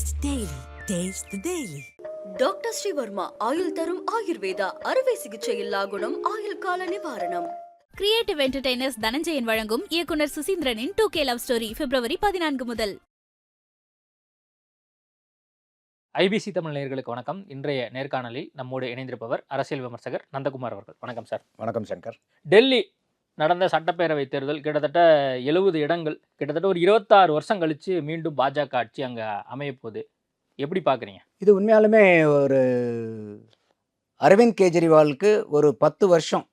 Taste Daily. Taste the Daily. Doctor Srivarma ஆயுள் தரும் ஆயுர்வேதா அறுவை சிகிச்சை இல்லா குணம் ஆயுள் கால நிவாரணம் கிரியேட்டிவ் என்டர்டைனர்ஸ் தனஞ்சயன் வழங்கும் இயக்குனர் சுசீந்திரனின் டூ கே லவ் ஸ்டோரி பிப்ரவரி பதினான்கு முதல். ஐபிசி தமிழ் நேயர்களுக்கு வணக்கம். இன்றைய நேர்காணலில் நம்மோடு இணைந்திருப்பவர் அரசியல் விமர்சகர் நந்தகுமார் அவர்கள். வணக்கம் சார். வணக்கம் சங்கர். டெல்லி நடந்த சட்டப்பேரவை தேர்தல் கிட்டத்தட்ட எழுபது இடங்கள் கிட்டத்தட்ட ஒரு இருபத்தாறு வருஷம் கழித்து மீண்டும் பாஜக ஆட்சி அங்கே அமையப்போகுது எப்படி பார்க்குறீங்க இது உண்மையாலுமே ஒரு அரவிந்த் கெஜ்ரிவாலுக்கு ஒரு பத்து வருஷம்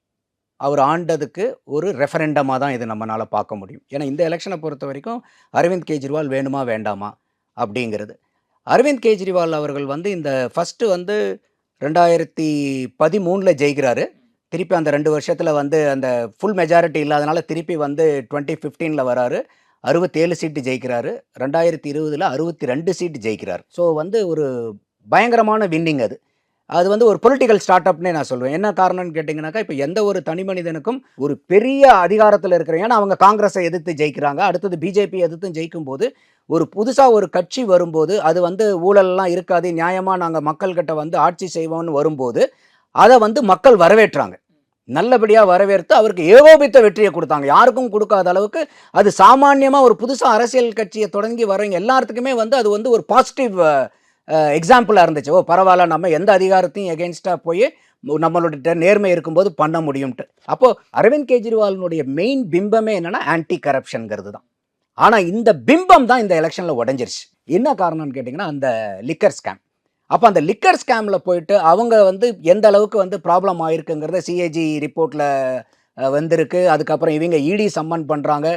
அவர் ஆண்டதுக்கு ஒரு ரெஃபரெண்டமாக தான் இது நம்மளால் பார்க்க முடியும். ஏன்னா இந்த எலெக்ஷனை பொறுத்த வரைக்கும் அரவிந்த் கெஜ்ரிவால் வேணுமா வேண்டாமா அப்படிங்கிறது. அரவிந்த் கெஜ்ரிவால் அவர்கள் வந்து இந்த ஃபஸ்ட்டு வந்து ரெண்டாயிரத்தி பதிமூணில் ஜெயிக்கிறாரு. திருப்பி அந்த ரெண்டு வருஷத்தில் வந்து அந்த ஃபுல் மெஜாரிட்டி இல்லாதனால திருப்பி வந்து டுவெண்ட்டி ஃபிஃப்டீனில் வராரு. அறுபத்தேழு சீட்டு ஜெயிக்கிறாரு. ரெண்டாயிரத்தி இருபதில் அறுபத்தி ரெண்டு சீட்டு ஜெயிக்கிறார். ஸோ வந்து ஒரு பயங்கரமான வின்னிங் அது. அது வந்து ஒரு பொலிட்டிக்கல் ஸ்டார்ட் அப்னே நான் சொல்லுவேன் என்ன காரணம்னு கேட்டிங்கனாக்கா இப்போ எந்த ஒரு தனி மனிதனுக்கும் ஒரு பெரிய அதிகாரத்தில் இருக்கிற ஏன்னா அவங்க காங்கிரஸை எதிர்த்து ஜெயிக்கிறாங்க. அடுத்தது பிஜேபி எதிர்த்து ஜெயிக்கும் போது ஒரு புதுசாக ஒரு கட்சி வரும்போது அது வந்து ஊழல்லாம் இருக்காது. நியாயமாக நாங்கள் மக்கள்கிட்ட வந்து ஆட்சி செய்வோம்னு வரும்போது அதை வந்து மக்கள் வரவேற்றாங்க. நல்லபடியாக வரவேற்று அவருக்கு ஏகோபித்த வெற்றியை கொடுத்தாங்க. யாருக்கும் கொடுக்காத அளவுக்கு அது சாமானியமாக ஒரு புதுசாக அரசியல் கட்சியை தொடங்கி வரவங்க எல்லாத்துக்குமே வந்து அது வந்து ஒரு பாசிட்டிவ் எக்ஸாம்பிளாக இருந்துச்சு. ஓ பரவாயில்ல நம்ம எந்த அதிகாரத்தையும் எகென்ஸ்டாக போய் நம்மளோட நேர்மை இருக்கும்போது பண்ண முடியும்ட்டு. அப்போது அரவிந்த் கெஜ்ரிவாலினுடைய மெயின் பிம்பமே என்னென்னா ஆன்டி கரப்ஷனுங்கிறது தான். ஆனால் இந்த பிம்பம் தான் இந்த எலெக்ஷனில் உடஞ்சிருச்சு. என்ன காரணம்னு கேட்டிங்கன்னா அந்த லிக்கர் ஸ்கேம் அப்போ அந்த லிக்கர் ஸ்கேமில் போயிட்டு அவங்க வந்து எந்த அளவுக்கு வந்து ப்ராப்ளம் ஆயிருக்குங்கிறத சிஏஜி ரிப்போர்ட்டில் வந்திருக்கு. அதுக்கப்புறம் இவங்க இடி சம்மன் பண்ணுறாங்க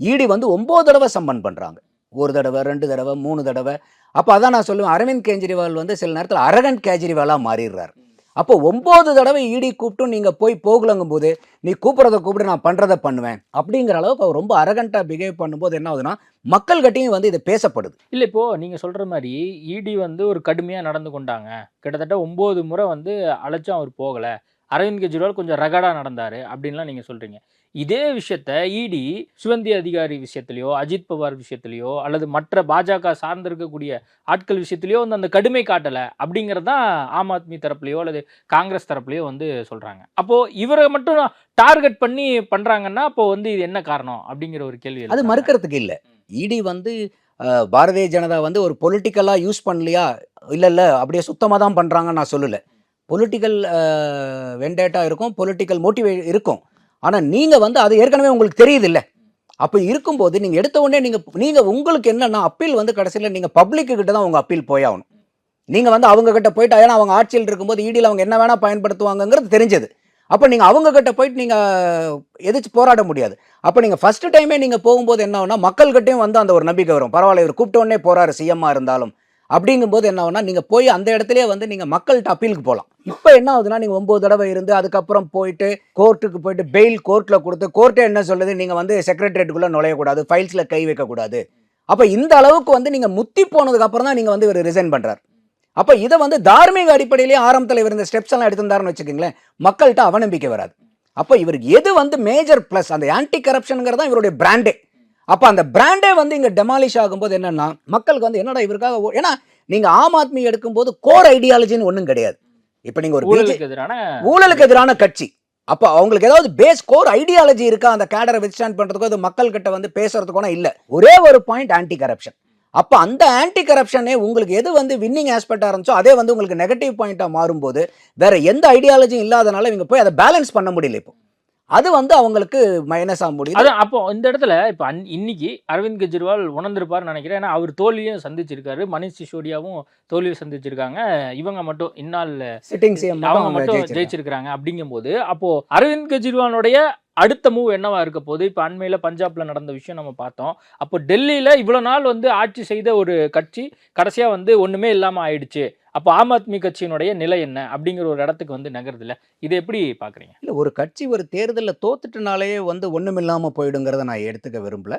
இடி வந்து ஒம்பது தடவை சம்மன் பண்ணுறாங்க ஒரு தடவை ரெண்டு தடவை மூணு தடவை. அப்போ அதான் நான் சொல்லுவேன் அரவிந்த் கெஜ்ரிவால் வந்து சில நேரத்தில் அரகண்ட் கெஜ்ரிவாலாக மாறிடுறாரு. அப்போ ஒம்பது தடவை இடி கூப்பிட்டும் நீங்கள் போய் போகலங்கும் போது நீ கூப்பிட்றத கூப்பிட்டு நான் பண்ணுறதை பண்ணுவேன். அப்படிங்கிற அளவுக்கு அவர் ரொம்ப அரகண்ட்டாக பிஹேவ் பண்ணும்போது என்ன ஆகுதுன்னா மக்கள்கிட்டையும் வந்து இது பேசப்படுது. இல்லை இப்போது நீங்கள் சொல்கிற மாதிரி இடி வந்து ஒரு கடுமையாக நடந்து கொண்டாங்க. கிட்டத்தட்ட ஒம்பது முறை வந்து அழைச்சும் அவர் போகலை. அரவிந்த் கெஜ்ரிவால் கொஞ்சம் ரகடாக நடந்தார் அப்படின்லாம் நீங்கள் சொல்கிறீங்க இதே விஷயத்த இடி சுவந்தி அதிகாரி விஷயத்திலையோ அஜித் பவார் விஷயத்திலையோ அல்லது மற்ற பாஜக சார்ந்திருக்கக்கூடிய ஆட்கள் விஷயத்திலையோ வந்து அந்த கடுமை காட்டலை அப்படிங்கிறது தான் ஆம் ஆத்மி தரப்புலையோ அல்லது காங்கிரஸ் தரப்புலையோ வந்து சொல்கிறாங்க அப்போது இவரை மட்டும் டார்கெட் பண்ணி பண்ணுறாங்கன்னா அப்போ வந்து இது என்ன காரணம் அப்படிங்கிற ஒரு கேள்வி அது. மறுக்கிறதுக்கு இல்லை. இடி வந்து பாரதிய ஜனதா வந்து ஒரு பொலிட்டிக்கலாக யூஸ் பண்ணலையா? இல்லை இல்லை அப்படியே சுத்தமாக தான் பண்ணுறாங்கன்னு நான் சொல்லலை. பொலிட்டிக்கல் வெண்டேட்டா uh, இருக்கும் பொலிட்டிக்கல் மோட்டிவே இருக்கும். ஆனால் நீங்கள் வந்து அது ஏற்கனவே உங்களுக்கு தெரியுது இல்லை அப்போ இருக்கும்போது நீங்கள் எடுத்த உடனே நீங்கள் நீங்கள் உங்களுக்கு என்னன்னா அப்பீல் வந்து கடைசியில் நீங்கள் பப்ளிக்கு கிட்ட தான் உங்கள் அப்பீல் போயாகணும் நீங்கள் வந்து அவங்க கிட்ட போயிட்டு ஏன்னா அவங்க ஆட்சியில் இருக்கும்போது இடியில் அவங்க என்ன வேணால் பயன்படுத்துவாங்கங்கிறது தெரிஞ்சது. அப்போ நீங்கள் அவங்க கிட்ட போயிட்டு நீங்கள் எதிர்த்து போராட முடியாது. அப்போ நீங்கள் ஃபஸ்ட்டு டைமே நீங்கள் போகும்போது என்ன ஆகும்னா மக்கள்கிட்டையும் வந்து அந்த ஒரு நம்பிக்கை வரும். பரவாயில்ல இவர் கூப்பிட்டோடனே போகிறாரு சிஎம்மாக இருந்தாலும். அப்படிங்கும்போது என்ன ஆகுனா நீங்கள் போய் அந்த இடத்துலயே வந்து நீங்கள் மக்கள்கிட்ட அப்பீலுக்கு போகலாம் இப்போ என்ன ஆகுதுன்னா நீங்கள் ஒம்பது தடவை இருந்து அதுக்கப்புறம் போயிட்டு கோர்ட்டுக்கு போயிட்டு பெயில் கோர்ட்டில் கொடுத்து கோர்ட்டே என்ன சொல்லுது? நீங்கள் வந்து செக்ரட்டரியேட்டுக்குள்ளே நுழையக்கூடாது ஃபைல்ஸில் கை வைக்கக்கூடாது. அப்போ இந்த அளவுக்கு வந்து நீங்கள் முத்தி போனதுக்கு அப்புறம் தான் நீங்கள் வந்து இவர் ரிசைன் பண்ணுறாரு அப்போ இதை வந்து தார்மீக அடிப்படையிலேயே ஆரம்பத்தில் இவர் இந்த ஸ்டெப்ஸ் எல்லாம் எடுத்திருந்தாருன்னு வச்சுக்கோங்களேன் மக்கள்கிட்ட அவநம்பிக்கை வராது. அப்போ இவருக்கு எது வந்து மேஜர் ப்ளஸ் அந்த ஆன்டி கரப்ஷனுங்கிறது தான் இவருடைய பிராண்டே அப்போ அந்த பிராண்டே வந்து இங்கே டெமாலிஷ் ஆகும்போது என்னன்னா மக்களுக்கு வந்து என்னடா இவருக்காக ஏன்னா நீங்கள் ஆம் ஆத்மி எடுக்கும்போது கோர் ஐடியாலஜின்னு ஒன்றும் கிடையாது. இப்போ நீங்கள் ஒரு ஊழலுக்கு எதிரான ஊழலுக்கு எதிரான கட்சி. அப்போ அவங்களுக்கு ஏதாவது பேஸ் கோர் ஐடியாலஜி இருக்கா அந்த கேடரை வித்ஸ்டாண்ட் பண்ணுறதுக்கோ அது மக்கள்கிட்ட வந்து பேசுறதுக்கோ இல்லை. ஒரே ஒரு பாயிண்ட் ஆன்டி கரப்ஷன் அப்போ அந்த ஆன்டி கரப்ஷனே உங்களுக்கு எது வந்து வின்னிங் ஆஸ்பெக்டாக இருந்துச்சோ அதே வந்து உங்களுக்கு நெகட்டிவ் பாயிண்ட்டாக மாறும்போது வேற எந்த ஐடியாலஜியும் இல்லாதனால இவங்க போய் அதை பேலன்ஸ் பண்ண முடியல இப்போ. அது வந்து அவங்களுக்கு மைனஸ் ஆக முடியுது. அதான் அப்போ இந்த இடத்துல இப்போ அன் இன்னைக்கு அரவிந்த் கெஜ்ரிவால் உணர்ந்திருப்பாருன்னு நினைக்கிறேன். ஏன்னா அவர் தோல்வியும் சந்திச்சிருக்காரு. மணிஷ் சிசோடியாவும் தோல்வியை சந்திச்சிருக்காங்க. இவங்க மட்டும் இந்நாள் சிட்டிங் சிஎம் அவங்க மட்டும் ஜெயிச்சிருக்காங்க. அப்படிங்கும்போது அப்போ அரவிந்த் கெஜ்ரிவாலுடைய அடுத்த மூவ் என்னவா இருக்க போகுது? இப்போ அண்மையில பஞ்சாப்ல நடந்த விஷயம் நம்ம பார்த்தோம். அப்போ டெல்லியில இவ்வளவு நாள் வந்து ஆட்சி செய்த ஒரு கட்சி கடைசியா வந்து ஒண்ணுமே இல்லாம ஆயிடுச்சு. அப்போ ஆம் ஆத்மி கட்சியினுடைய நிலை என்ன அப்படிங்கிற ஒரு இடத்துக்கு வந்து நகருது இதை எப்படி பார்க்குறீங்க? இல்லை ஒரு கட்சி ஒரு தேர்தலில் தோத்துட்டனாலேயே வந்து ஒன்றுமில்லாமல் போயிடுங்கிறத நான் எடுத்துக்க விரும்பல.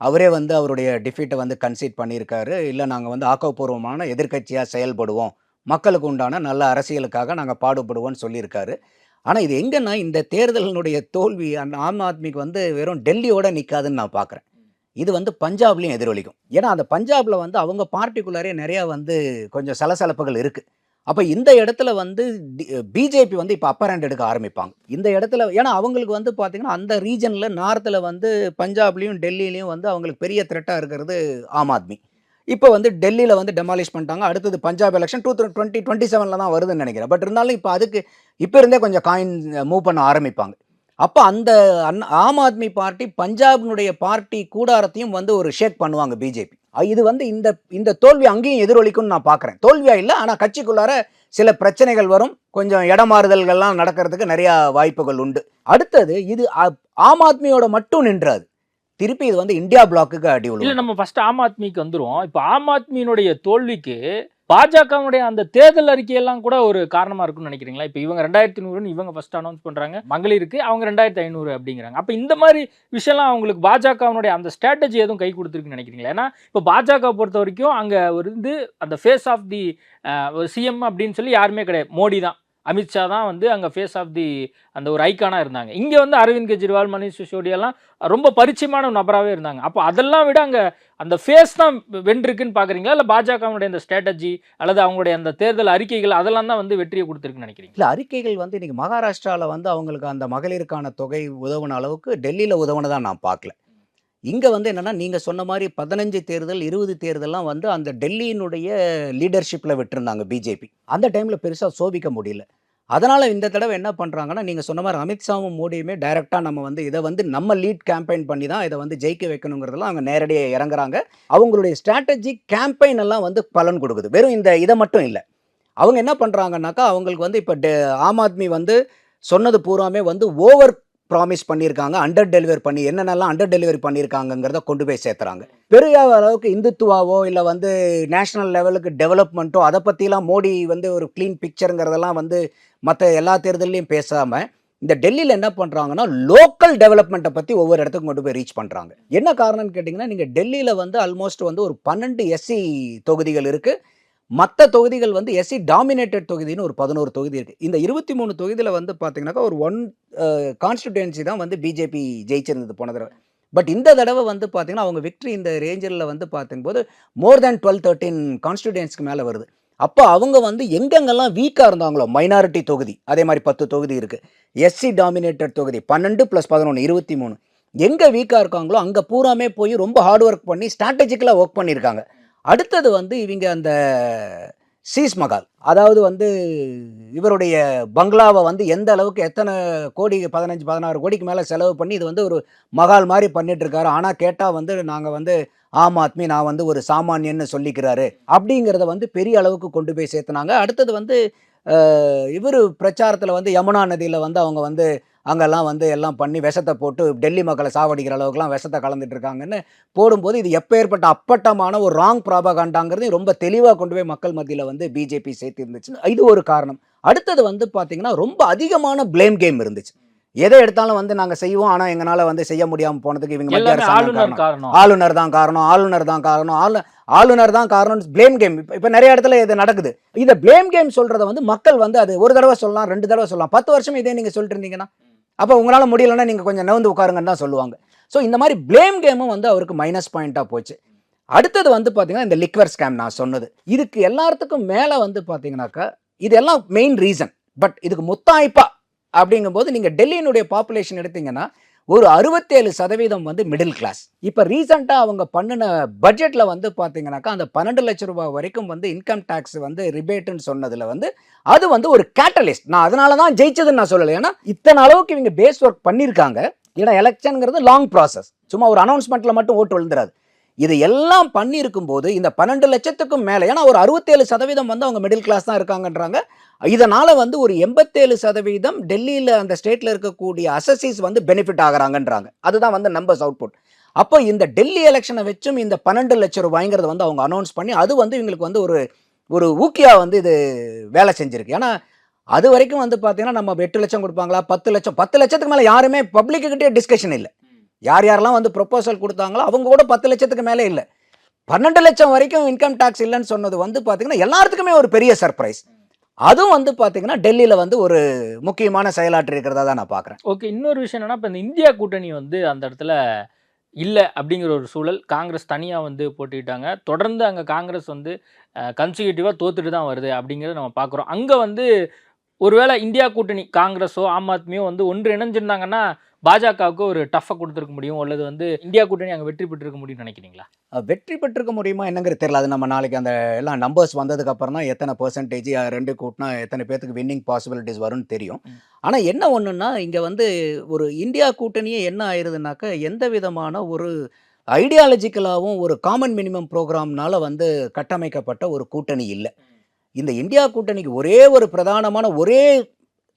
அவரே வந்து அவருடைய டிஃபீட்டை வந்து கன்சீட் பண்ணியிருக்காரு. இல்லை நாங்கள் வந்து ஆக்கப்பூர்வமான எதிர்க்கட்சியாக செயல்படுவோம். மக்களுக்கு உண்டான நல்ல அரசியலுக்காக நாங்கள் பாடுபடுவோம்னு சொல்லியிருக்காரு. ஆனால் இது எங்கன்னா இந்த தேர்தலினுடைய தோல்வி அந்த ஆம் ஆத்மிக்கு வந்து வெறும் டெல்லியோட நிற்காதுன்னு நான் பார்க்குறேன். இது வந்து பஞ்சாப்லேயும் எதிரொலிக்கும். ஏன்னா அந்த பஞ்சாபில் வந்து அவங்க பார்ட்டிகுலரே நிறையா வந்து கொஞ்சம் சலசலப்புகள் இருக்குது அப்போ இந்த இடத்துல வந்து பிஜேபி வந்து இப்போ அப்பர் ஹேண்ட் எடுக்க ஆரம்பிப்பாங்க. இந்த இடத்துல ஏன்னா அவங்களுக்கு வந்து பார்த்தீங்கன்னா அந்த ரீஜனில் நார்த்தில் வந்து பஞ்சாப்லேயும் டெல்லியிலையும் வந்து அவங்களுக்கு பெரிய த்ரெட்டாக இருக்கிறது ஆம் ஆத்மி. இப்போ வந்து டெல்லியில் வந்து டெமாலிஷ் பண்ணிட்டாங்க. அடுத்தது Punjab election two twenty twenty செவனில் தான் வருதுன்னு நினைக்கிறேன். பட் இருந்தாலும் இப்போ அதுக்கு இப்போ இருந்தே கொஞ்சம் காயின் மூவ் பண்ண ஆரம்பிப்பாங்க. அப்போ அந்த ஆம் ஆத்மி பார்ட்டி பஞ்சாபினுடைய பார்ட்டி கூடாரத்தையும் வந்து ஒரு ஷேக் பண்ணுவாங்க பிஜேபி. இது வந்து இந்த இந்த தோல்வி அங்கேயும் எதிரொலிக்கும்னு நான் பார்க்குறேன் தோல்வியா இல்லை ஆனால் கட்சிக்குள்ளார சில பிரச்சனைகள் வரும். கொஞ்சம் இடமாறுதல்கள்லாம் நடக்கிறதுக்கு நிறையா வாய்ப்புகள் உண்டு. அடுத்தது இது ஆம் ஆத்மியோட மட்டும் நின்றாது. திருப்பி இது வந்து இந்தியா பிளாக்குக்கு அடி இல்ல நம்ம ஃபர்ஸ்ட் ஆம் ஆத்மிக்கு வந்துருவோம். இப்போ ஆம் ஆத்மியினுடைய தோல்விக்கு பாஜகவுடைய அந்த தேர்தல் அறிக்கையெல்லாம் கூட ஒரு காரணமா இருக்கும்னு நினைக்கிறீங்களா? இப்போ இவங்க ரெண்டாயிரத்தி நூறுன்னு இவங்க ஃபர்ஸ்ட் அனௌன்ஸ் பண்ணுறாங்க மகளிருக்கு அவங்க ரெண்டாயிரத்தி ஐநூறு அப்படிங்கிறாங்க. அப்போ இந்த மாதிரி விஷயம்லாம் அவங்களுக்கு பாஜகவினுடைய அந்த ஸ்ட்ராட்டஜி எதுவும் கை கொடுத்துருக்குன்னு நினைக்கிறீங்களா? ஏன்னா இப்போ பாஜக பொறுத்த வரைக்கும் அங்கே வந்து அந்த ஃபேஸ் ஆஃப் தி சிஎம் அப்படின்னு சொல்லி யாருமே கிடையாது. மோடி தான் அமித்ஷா தான் வந்து அங்கே ஃபேஸ் ஆஃப் தி அந்த ஒரு ஐக்கானாக இருந்தாங்க. இங்கே வந்து அரவிந்த் கெஜ்ரிவால் மணிஷ் சிசோடியெல்லாம் ரொம்ப பரிச்சயமான நபராகவே இருந்தாங்க. அப்போ அதெல்லாம் விட அங்கே அந்த ஃபேஸ் தான் வென்றிருக்குன்னு பார்க்குறீங்களா இல்லை பாஜகவுடைய அந்த ஸ்ட்ராட்டஜி அல்லது அவங்களுடைய அந்த தேர்தல் அறிக்கைகள் அதெல்லாம் தான் வந்து வெற்றியை கொடுத்துருக்குன்னு நினைக்கிறீங்க இல்லை அறிக்கைகள் வந்து இன்றைக்கி மகாராஷ்டிராவில் வந்து அவங்களுக்கு அந்த மகளிருக்கான தொகை உதவுன அளவுக்கு டெல்லியில் உதவுனதா நான் பார்க்கல இங்கே வந்து என்னென்னா நீங்கள் சொன்ன மாதிரி பதினஞ்சு தேர்தல் இருபது தேர்தல்லாம் வந்து அந்த டெல்லியினுடைய லீடர்ஷிப்பில் விட்டுருந்தாங்க பிஜேபி. அந்த டைமில் பெருசாக சோபிக்க முடியல. அதனால் இந்த தடவை என்ன பண்ணுறாங்கன்னா நீங்கள் சொன்ன மாதிரி அமித்ஷாவும் மோடியுமே டைரெக்டாக நம்ம வந்து இதை வந்து நம்ம லீட் கேம்பெயின் பண்ணி தான் இதை வந்து ஜெயிக்க வைக்கணுங்கிறதெல்லாம் அவங்க நேரடியாக இறங்குறாங்க. அவங்களுடைய ஸ்ட்ராட்டஜி கேம்பெயின் எல்லாம் வந்து பலன் கொடுக்குது. வெறும் இந்த இதை மட்டும் இல்லை. அவங்க என்ன பண்ணுறாங்கன்னாக்கா அவங்களுக்கு வந்து இப்போ ஆம் ஆத்மி வந்து சொன்னது பூராமே வந்து ஓவர் ப்ராமிஸ் பண்ணியிருக்காங்க அண்டர் டெலிவரி பண்ணி என்னென்னலாம் அண்டர் டெலிவரி பண்ணியிருக்காங்கங்கிறத கொண்டு போய் சேர்த்துறாங்க. பெரிய அளவுக்கு இந்துத்துவாவோ இல்லை வந்து நேஷனல் லெவலுக்கு டெவலப்மெண்ட்டோ அதை பற்றிலாம் மோடி வந்து ஒரு க்ளீன் பிக்சருங்கிறதெல்லாம் வந்து மற்ற எல்லா தேர்தல்லையும் பேசாமல் இந்த டெல்லியில் என்ன பண்ணுறாங்கன்னா லோக்கல் டெவலப்மெண்ட்டை பற்றி ஒவ்வொரு இடத்துக்கும் கொண்டு போய் ரீச் பண்ணுறாங்க என்ன காரணம்னு கேட்டிங்கன்னா நீங்கள் டெல்லியில் வந்து ஆல்மோஸ்ட் வந்து ஒரு பன்னெண்டு எஸ்சி தொகுதிகள் இருக்குது மற்ற தொகுதிகள் வந்து எஸ்சி டாமினேட்டட் தொகுதின்னு ஒரு பதினோரு தொகுதி இருக்குது இந்த இருபத்தி மூணு தொகுதியில் வந்து பார்த்தீங்கன்னாக்கா ஒரு ஒன் கான்ஸ்டிடுவன்சி தான் வந்து பிஜேபி ஜெயிச்சிருந்தது போன தடவை. பட் இந்த தடவை வந்து பார்த்தீங்கன்னா அவங்க விக்ட்ரி இந்த ரேஞ்சரில் வந்து பார்த்தும்போது மோர் தேன் டுவெல் தேர்ட்டின் கான்ஸ்டிடுவன்ஸ்க்கு மேலே வருது. அப்போ அவங்க வந்து எங்கெங்கெல்லாம் வீக்காக இருந்தாங்களோ மைனாரிட்டி தொகுதி அதே மாதிரி பத்து தொகுதி இருக்குது எஸ்சி டாமினேட்டட் தொகுதி பன்னெண்டு ப்ளஸ் பதினொன்று இருபத்தி மூணு. எங்கே வீக்காக இருக்காங்களோ அங்கே பூராமே போய் ரொம்ப ஹார்ட் ஒர்க் பண்ணி ஸ்ட்ராட்டஜிக்கலாக ஒர்க் பண்ணியிருக்காங்க அடுத்தது வந்து இவங்க அந்த சீஸ் மகால். அதாவது வந்து இவருடைய பங்களாவை வந்து எந்த அளவுக்கு எத்தனை கோடி பதினஞ்சு பதினாறு கோடிக்கு மேலே செலவு பண்ணி இது வந்து ஒரு மகால் மாதிரி பண்ணிட்டு இருக்காரு ஆனால் கேட்டால் வந்து நாங்கள் வந்து ஆம் ஆத்மி நான் வந்து ஒரு சாமானியன்னு சொல்லிக்கிறாரு. அப்படிங்கிறத வந்து பெரிய அளவுக்கு கொண்டு போய் சேர்த்துனாங்க. அடுத்தது வந்து இவர் பிரச்சாரத்தில் வந்து யமுனா நதியில் வந்து அவங்க வந்து அங்கெல்லாம் வந்து எல்லாம் பண்ணி விஷத்தை போட்டு டெல்லி மக்களை சாவடிக்கிற அளவுக்குலாம் விஷத்தை கலந்துட்டு இருக்காங்கன்னு போடும்போது இது எப்பேற்பட்ட அப்பட்டமான ஒரு ராங் ப்ராபகாண்டாங்கிறது ரொம்ப தெளிவாக கொண்டு போய் மக்கள் மத்தியில் வந்து பிஜேபி சேர்த்து இருந்துச்சு இது ஒரு காரணம். அடுத்தது வந்து பார்த்தீங்கன்னா ரொம்ப அதிகமான ப்ளேம் கேம் இருந்துச்சு. எதை எடுத்தாலும் வந்து நாங்கள் செய்வோம். ஆனால் எங்களால் வந்து செய்ய முடியாமல் போனதுக்கு இவங்க மத்திய எல்லாமே அரசாங்கம் ஆளுநர் காரணம். ஆளுநர் தான் காரணம். ஆளுநர் தான் காரணம். ஆளு ஆளுநர் தான் காரணம். ப்ளேம் கேம் இப்போ இப்போ நிறைய இடத்துல இது நடக்குது. இதை ப்ளேம் கேம் சொல்றத வந்து மக்கள் வந்து அது ஒரு தடவை சொல்லலாம் ரெண்டு தடவை சொல்லலாம். பத்து வருஷம் இதே நீங்கள் சொல்லிட்டு இருந்தீங்கன்னா. அப்போ உங்களால் முடியலன்னா நீங்கள் கொஞ்சம் நவுந்து உட்காருங்கன்னு தான் சொல்லுவாங்க. ஸோ இந்த மாதிரி ப்ளேம் கேமும் வந்து அவருக்கு மைனஸ் பாயிண்ட்டாக போச்சு. அடுத்தது வந்து பார்த்தீங்கன்னா இந்த லிக்வர் ஸ்கேம் நான் சொன்னது. இதுக்கு எல்லாத்துக்கும் மேலே வந்து பார்த்தீங்கன்னாக்கா இதெல்லாம் மெயின் ரீசன் பட் இதுக்கு முத்தாய்ப்பா அப்படிங்கும்போது நீங்கள் டெல்லியினுடைய பாப்புலேஷன் எடுத்தீங்கன்னா ஒரு அறுபத்தேழு சதவீதம் வந்து மிடில் கிளாஸ் இப்போ ரீசெண்டாக அவங்க பண்ணின பட்ஜெட்டில் வந்து பார்த்தீங்கன்னாக்கா அந்த பன்னெண்டு லட்ச ரூபாய் வரைக்கும் வந்து இன்கம் டேக்ஸ் வந்து ரிபேட்டுன்னு சொன்னதில் வந்து அது வந்து ஒரு கேட்டலிஸ்ட் நான் அதனால தான் ஜெயிச்சதுன்னு நான் சொல்லலை. ஏன்னா இத்தனை அளவுக்கு இவங்க பேஸ் ஒர்க் பண்ணியிருக்காங்க. ஏன்னா எலெக்ஷனுங்கிறது லாங் ப்ராசஸ் சும்மா ஒரு அனௌன்ஸ்மெண்ட்டில் மட்டும் ஓட்டு விழுந்துராது. இது எல்லாம் பண்ணியிருக்கும் போது இந்த பன்னெண்டு லட்சத்துக்கும் மேலே ஏன்னா ஒரு அறுபத்தேழு சதவீதம் வந்து அவங்க மிடில் கிளாஸ் தான் இருக்காங்கன்றாங்க. இதனால் வந்து ஒரு எண்பத்தேழு சதவீதம் டெல்லியில் அந்த ஸ்டேட்டில் இருக்கக்கூடிய அசசிஸ் வந்து பெனிஃபிட் ஆகிறாங்கன்றாங்க. அதுதான் வந்து நம்பர்ஸ் அவுட்புட் அப்போ இந்த டெல்லி எலெக்ஷனை வச்சும் இந்த பன்னெண்டு லட்சம் ரூபாய்ங்கிறத வந்து அவங்க அனௌன்ஸ் பண்ணி அது வந்து இவங்களுக்கு வந்து ஒரு ஒரு ஊக்கியாக வந்து இது வேலை செஞ்சிருக்கு. ஏன்னா அது வரைக்கும் வந்து பார்த்தீங்கன்னா நம்ம எட்டு லட்சம் கொடுப்பாங்களா? பத்து லட்சம். பத்து லட்சத்துக்கு மேலே யாருமே பப்ளிக்கிட்டே டிஸ்கஷன் இல்லை. யார் யாரெல்லாம் வந்து ப்ரொப்போசல் கொடுத்தாங்களோ அவங்க கூட பத்து லட்சத்துக்கு மேலே இல்லை. பன்னெண்டு லட்சம் வரைக்கும் இன்கம் டேக்ஸ் இல்லைன்னு சொன்னது வந்து பார்த்திங்கன்னா எல்லாத்துக்குமே ஒரு பெரிய சர்ப்ரைஸ் அதுவும் வந்து பார்த்தீங்கன்னா டெல்லியில் வந்து ஒரு முக்கியமான செயலாற்றி இருக்கிறதா தான் நான் பார்க்குறேன் ஓகே இன்னொரு விஷயம் என்னன்னா இப்போ இந்த இந்தியா கூட்டணி வந்து அந்த இடத்துல இல்லை அப்படிங்கிற ஒரு சூழல். காங்கிரஸ் தனியாக வந்து போட்டிக்கிட்டாங்க தொடர்ந்து அங்கே காங்கிரஸ் வந்து கன்சிக்யூட்டிவாக தோத்துட்டு தான் வருது அப்படிங்கிறத நம்ம பார்க்குறோம் அங்கே வந்து ஒருவேளை இந்தியா கூட்டணி காங்கிரஸோ ஆம் ஆத்மியோ வந்து ஒன்று இணைஞ்சிருந்தாங்கன்னா பாஜகவுக்கு ஒரு டஃப்பை கொடுத்துருக்க முடியும் அல்லது வந்து இந்தியா கூட்டணி அங்கே வெற்றி பெற்றிருக்க முடியும்னு நினைக்கிறீங்களா? வெற்றி பெற்றிருக்க முடியுமா என்னங்கிறது தெரியல. அது நம்ம நாளைக்கு அந்த எல்லாம் நம்பர்ஸ் வந்ததுக்கு அப்புறம் தான் எத்தனை பர்சன்டேஜ் ரெண்டு கூட்டினா எத்தனை பேத்துக்கு வின்னிங் பாசிபிலிட்டிஸ் வரும்னு தெரியும். ஆனால் என்ன ஒன்றுன்னா இங்கே வந்து ஒரு இந்தியா கூட்டணியே என்ன ஆயிருதுனாக்கா எந்த விதமான ஒரு ஐடியாலஜிக்கலாகவும் ஒரு காமன் மினிமம் ப்ரோக்ராம்னால வந்து கட்டமைக்கப்பட்ட ஒரு கூட்டணி இல்லை. இந்த இந்தியா கூட்டணிக்கு ஒரே ஒரு பிரதானமான ஒரே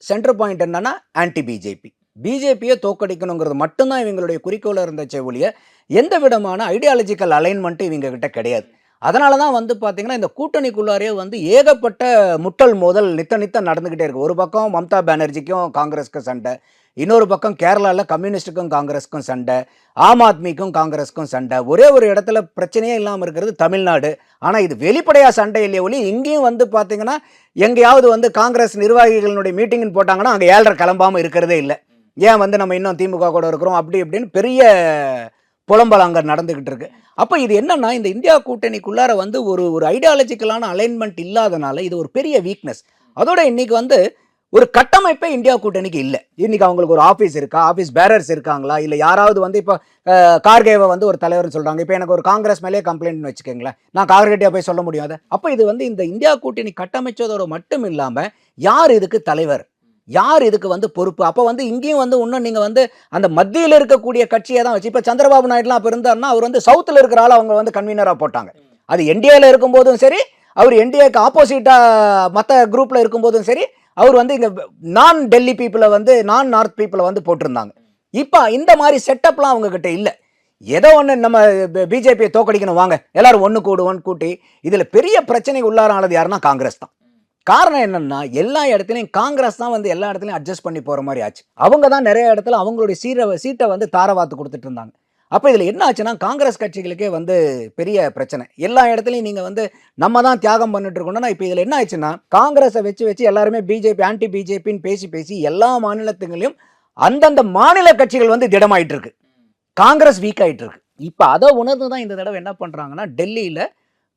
சென்டர் பாயிண்ட் என்னன்னா ஆன்டி பிஜேபி பிஜேபியை தோக்கடிக்கணுங்கிறது மட்டும்தான் இவங்களுடைய குறிக்கோளாக இருந்துச்சே ஒழிய எந்த விதமான ஐடியாலஜிக்கல் அலைன்மெண்ட்டும் இவங்க கிட்ட கிடையாது. அதனால தான் வந்து பார்த்திங்கன்னா இந்த கூட்டணிக்குள்ளாரே வந்து ஏகப்பட்ட முட்டல் மோதல் நித்த நித்தம் நடந்துக்கிட்டே இருக்குது ஒரு பக்கம் மம்தா பானர்ஜிக்கும் காங்கிரஸுக்கும் சண்டை இன்னொரு பக்கம் கேரளாவில் கம்யூனிஸ்ட்டுக்கும் காங்கிரஸ்க்கும் சண்டை ஆம் ஆத்மிக்கும் காங்கிரஸ்க்கும் சண்டை. ஒரே ஒரு இடத்துல பிரச்சனையே இல்லாமல் இருக்கிறது தமிழ்நாடு. ஆனால் இது வெளிப்படையாக சண்டை இல்லையே ஒளி இங்கேயும் வந்து பார்த்திங்கன்னா எங்கேயாவது வந்து காங்கிரஸ் நிர்வாகிகளுடைய மீட்டிங்னு போட்டாங்கன்னா அங்கே ஏழரை கிளம்பாமல் இருக்கிறதே இல்லை. ஏன் வந்து நம்ம இன்னும் திமுக கூட இருக்கிறோம்? அப்படி இப்படின்னு பெரிய புலம்பல் அங்கே நடந்துக்கிட்டு இருக்கு. அப்போ இது என்னன்னா இந்த இந்தியா கூட்டணிக்குள்ளார வந்து ஒரு ஒரு ஐடியாலஜிக்கலான அலைன்மெண்ட் இல்லாதனால இது ஒரு பெரிய வீக்னஸ் அதோட இன்னைக்கு வந்து ஒரு கட்டமைப்பே இந்தியா கூட்டணிக்கு இல்லை. இன்னைக்கு அவங்களுக்கு ஒரு ஆஃபீஸ் இருக்கா? ஆஃபீஸ் பேரர்ஸ் இருக்காங்களா? இல்லை யாராவது வந்து இப்போ கார்கேவை வந்து ஒரு தலைவர்னு சொல்கிறாங்க இப்போ எனக்கு ஒரு காங்கிரஸ் மேலேயே கம்ப்ளைண்ட்னு வச்சுக்கோங்களேன். நான் கார்கேட்டியா போய் சொல்ல முடியாது? அப்போ இது வந்து இந்த இந்தியா கூட்டணி கட்டமைச்சதோட மட்டும் இல்லாமல் யார் இதுக்கு தலைவர்? யார் இதுக்கு வந்து பொறுப்பு அப்போ வந்து இங்கேயும் வந்து இன்னும் நீங்கள் வந்து அந்த மத்தியில் இருக்கக்கூடிய கட்சியை தான் வச்சு இப்போ சந்திரபாபு நாயுடுலாம் அப்போ இருந்தாருன்னா அவர் வந்து சவுத்தில் இருக்கிற ஆள் அவங்க வந்து கன்வீனராக போட்டாங்க அது என்டிஏல இருக்கும்போதும் சரி அவர் என்டிஏக்கு ஆப்போசிட்டாக மற்ற குரூப்பில் இருக்கும்போதும் சரி அவர் வந்து இங்கே நான் டெல்லி பீப்புளை வந்து நான் நார்த் பீப்புளை வந்து போட்டிருந்தாங்க இப்போ இந்த மாதிரி செட்டப்லாம் அவங்கக்கிட்ட இல்லை ஏதோ ஒன்று நம்ம பிஜேபியை தோக்கடிக்கணும் வாங்க எல்லாரும் ஒன்று கூடுவோன்னு கூட்டி இதில் பெரிய பிரச்சனை உள்ளாரானது யாருன்னா காங்கிரஸ் தான் காரணம் என்னன்னா எல்லா இடத்துலையும் காங்கிரஸ் தான் வந்து எல்லா இடத்துலையும் அட்ஜஸ்ட் பண்ணி போகிற மாதிரி ஆச்சு. அவங்க தான் நிறைய இடத்துல அவங்களுடைய சீரை சீட்டை வந்து தாரவாத்து கொடுத்துட்டு இருந்தாங்க. அப்போ இதில் என்ன ஆச்சுன்னா காங்கிரஸ் கட்சிகளுக்கே வந்து பெரிய பிரச்சனை. எல்லா இடத்துலையும் நீங்கள் வந்து நம்ம தான் தியாகம் பண்ணிட்டு இருக்கோம்னா இப்போ இதில் என்ன ஆச்சுன்னா காங்கிரஸை வச்சு வச்சு எல்லாருமே பிஜேபி ஆன்டி பிஜேபின்னு பேசி பேசி எல்லா மாநிலத்துங்களையும் அந்தந்த மாநில கட்சிகள் வந்து திடமாயிட்டு இருக்கு. காங்கிரஸ் வீக் ஆயிட்டு இருக்கு. இப்போ அதை உணர்ந்து தான் இந்த தடவை என்ன பண்ணுறாங்கன்னா டெல்லியில்